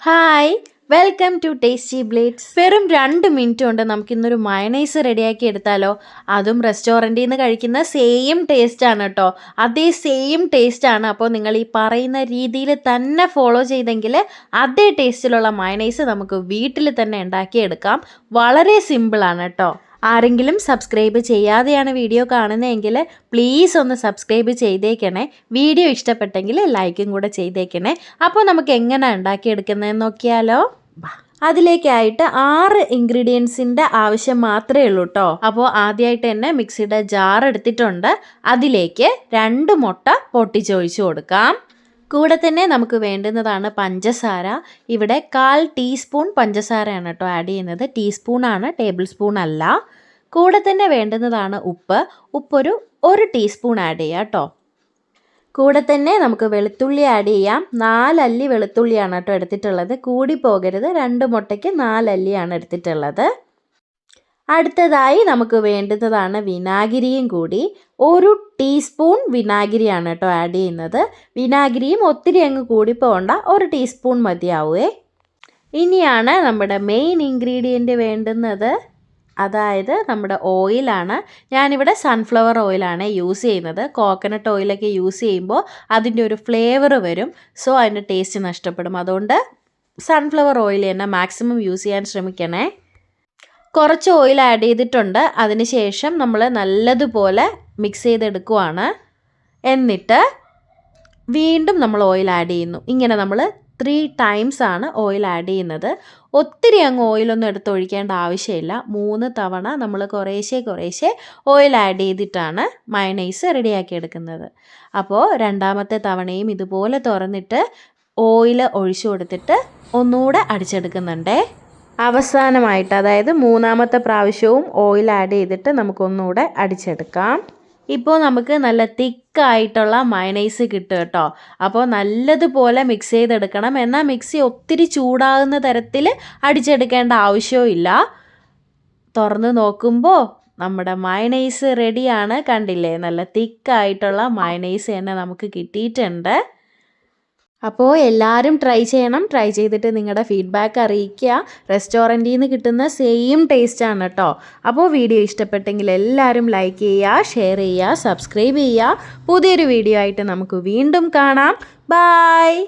Hi welcome to tasty blades വെറും രണ്ട് minute കൊണ്ട് നമുക്ക് ഇന്നൊരു മയണൈസ് റെഡിയാക്കി എടുത്താലോ? അതും റെസ്റ്റോറന്റിൽ നിന്ന് കഴിക്കുന്ന സെയിം ആണ് കേട്ടോ അതേ സെയിം ആണ്. അപ്പോൾ നിങ്ങൾ ഈ പറയുന്ന രീതിയിൽ തന്നെ ഫോളോ ചെയ്തെങ്കിൽ അതേ ടേസ്റ്റിലുള്ള മയണൈസ് നമുക്ക് വീട്ടിൽ തന്നെ ഉണ്ടാക്കിയെടുക്കാം. വളരെ സിമ്പിളാണ് കേട്ടോ ആരെങ്കിലും സബ്സ്ക്രൈബ് ചെയ്യാതെയാണ് വീഡിയോ കാണുന്നതെങ്കിൽ പ്ലീസ് ഒന്ന് സബ്സ്ക്രൈബ് ചെയ്തേക്കണേ. വീഡിയോ ഇഷ്ടപ്പെട്ടെങ്കിൽ ലൈക്കും കൂടെ ചെയ്തേക്കണേ. അപ്പോൾ നമുക്ക് എങ്ങനെ ഉണ്ടാക്കിയെടുക്കുന്നതെന്ന് നോക്കിയാലോ. അതിലേക്കായിട്ട് ആറ് ഇൻഗ്രീഡിയൻസിന്റെ ആവശ്യം മാത്രമേ ഉള്ളൂ കേട്ടോ അപ്പോൾ ആദ്യമായിട്ട് തന്നെ മിക്സിയുടെ ജാർ എടുത്തിട്ടുണ്ട്. അതിലേക്ക് രണ്ട് മുട്ട പൊട്ടിച്ചൊഴിച്ച് കൊടുക്കാം. കൂടെ തന്നെ നമുക്ക് വേണ്ടുന്നതാണ് പഞ്ചസാര. ഇവിടെ കാൽ ടീസ്പൂൺ പഞ്ചസാരയാണ് കേട്ടോ ആഡ് ചെയ്യുന്നത്. ടീസ്പൂണാണ് ടേബിൾ സ്പൂൺ അല്ല. കൂടെ തന്നെ വേണ്ടുന്നതാണ് ഉപ്പ്. ഉപ്പൊരു ഒരു ടീസ്പൂൺ ആഡ് ചെയ്യാം കേട്ടോ. കൂടെ തന്നെ നമുക്ക് വെളുത്തുള്ളി ആഡ് ചെയ്യാം. നാലല്ലി വെളുത്തുള്ളിയാണ് കേട്ടോ എടുത്തിട്ടുള്ളത്. കൂടി പോകരുത്. രണ്ട് മുട്ടയ്ക്ക് നാലല്ലിയാണ് എടുത്തിട്ടുള്ളത്. അടുത്തതായി നമുക്ക് വേണ്ടുന്നതാണ് വിനാഗിരിയും കൂടി. ഒരു ടീസ്പൂൺ വിനാഗിരിയാണ് കേട്ടോ ആഡ് ചെയ്യുന്നത്. വിനാഗിരിയും ഒത്തിരി അങ്ങ് കൂടി പോകണ്ട ഒരു ടീസ്പൂൺ മതിയാവുമേ ഇനിയാണ് നമ്മുടെ മെയിൻ ഇൻഗ്രീഡിയന്റ് വേണ്ടുന്നത്. അതായത് നമ്മുടെ ഓയിലാണ് ഞാനിവിടെ സൺഫ്ലവർ ഓയിലാണ് യൂസ് ചെയ്യുന്നത്. കോക്കനട്ട് ഓയിലൊക്കെ യൂസ് ചെയ്യുമ്പോൾ അതിന്റെ ഒരു ഫ്ലേവർ വരും. സോ അതിന്റെ ടേസ്റ്റ് നഷ്ടപ്പെടും. അതുകൊണ്ട് സൺഫ്ലവർ ഓയിൽ തന്നെ മാക്സിമം യൂസ് ചെയ്യാൻ ശ്രമിക്കണേ. കുറച്ച് ഓയിൽ ആഡ് ചെയ്തിട്ടുണ്ട്. അതിനുശേഷം നമ്മൾ നല്ലതുപോലെ മിക്സ് ചെയ്തെടുക്കുവാണ്. എന്നിട്ട് വീണ്ടും നമ്മൾ ഓയിൽ ആഡ് ചെയ്യുന്നു. ഇങ്ങനെ നമ്മൾ ത്രീ ടൈംസ് ആണ് ഓയിൽ ആഡ് ചെയ്യുന്നത്. ഒത്തിരി അങ്ങ് ഓയിലൊന്നും എടുത്ത് ഒഴിക്കേണ്ട ആവശ്യമില്ല. മൂന്ന് തവണ നമ്മൾ കുറേശ്ശെ കുറേശ്ശെ ഓയിൽ ആഡ് ചെയ്തിട്ടാണ് മയണൈസ് റെഡിയാക്കി എടുക്കുന്നത്. അപ്പോൾ രണ്ടാമത്തെ തവണയും ഇതുപോലെ തുറന്നിട്ട് ഓയിൽ ഒഴിച്ചു കൊടുത്തിട്ട് ഒന്നുകൂടെ അടിച്ചെടുക്കുന്നുണ്ടേ. അവസാനമായിട്ട് അതായത് മൂന്നാമത്തെ പ്രാവശ്യവും ഓയിൽ ആഡ് ചെയ്തിട്ട് നമുക്കൊന്നുകൂടെ അടിച്ചെടുക്കാം. ഇപ്പോൾ നമുക്ക് നല്ല തിക്കായിട്ടുള്ള മയണൈസ് കിട്ടും കേട്ടോ. അപ്പോൾ നല്ലതുപോലെ മിക്സ് ചെയ്തെടുക്കണം. എന്നാൽ മിക്സി ഒത്തിരി ചൂടാകുന്ന തരത്തിൽ അടിച്ചെടുക്കേണ്ട ആവശ്യവും തുറന്ന് നോക്കുമ്പോൾ നമ്മുടെ മയണൈസ് റെഡിയാണ് കണ്ടില്ലേ? നല്ല തിക്കായിട്ടുള്ള മയണൈസ് തന്നെ നമുക്ക് കിട്ടിയിട്ടുണ്ട്. അപ്പോൾ എല്ലാവരും ട്രൈ ചെയ്യണം. ട്രൈ ചെയ്തിട്ട് നിങ്ങളുടെ ഫീഡ്ബാക്ക് അറിയിക്കുക. റെസ്റ്റോറന്റിൽ നിന്ന് കിട്ടുന്ന സെയിം ടേസ്റ്റ് ആണ് കേട്ടോ അപ്പോൾ വീഡിയോ ഇഷ്ടപ്പെട്ടെങ്കിൽ എല്ലാവരും ലൈക്ക് ചെയ്യുക ഷെയർ ചെയ്യുക സബ്സ്ക്രൈബ് ചെയ്യുക. പുതിയൊരു വീഡിയോ ആയിട്ട് നമുക്ക് വീണ്ടും കാണാം. ബായ്